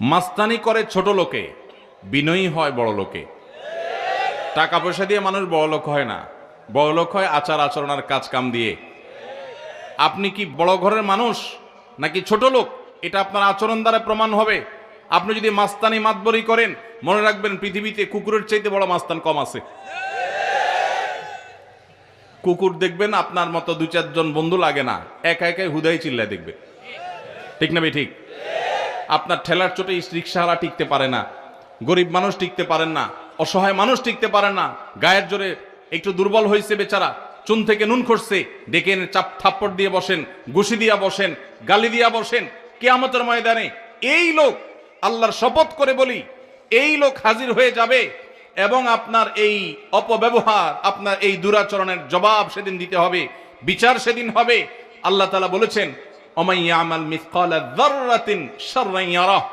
মাস্তানি করে ছোট লোকে, বিনয়ী হয় বড় লোকে। টাকা পয়সা দিয়ে মানুষ বড় লোক হয় না। বড় লোক হয় আচার আচরণের কাজ কাম দিয়ে। আপনি কি বড় ঘরের মানুষ নাকি ছোট লোক? এটা আপনার আচরণ দ্বারা প্রমাণ হবে। আপনি যদি মাস্তানি মাতবরি করেন, মনে রাখবেন পৃথিবীতে কুকুরের চাইতে বড় মাস্তান কম আছে। কুকুর দেখবেন আপনার মতো দু চারজন বন্ধু লাগে না। একা একাই হুদাই চিল্লায় দেখবে। ঠিক না ভাই, ঠিক? আপনার ঠেলার চোটে রিক্সাওয়ালা টিকতে পারে না, গরিব মানুষ টিকতে পারেন না, অসহায় মানুষ টিকতে পারে না, গায়ের জোরে একটু দুর্বল হয়েছে বেচারা, চুন থেকে নুন খসছে, ডেকে এনে চাপ থাপ্পড় দিয়ে বসেন, ঘুষি দিয়া বসেন, গালি দিয়া বসেন কে কেয়ামতের ময়দানে এই লোক আল্লাহর শপথ করে বলি, এই লোক হাজির হয়ে যাবে এবং আপনার এই অপব্যবহার, আপনার এই দুরাচরণের জবাব সেদিন দিতে হবে, বিচার সেদিন হবে। আল্লাহ তালা বলেছেন অমাইয়া আমাল মিসকালা যাররাতিন শাররান ইয়ারাহ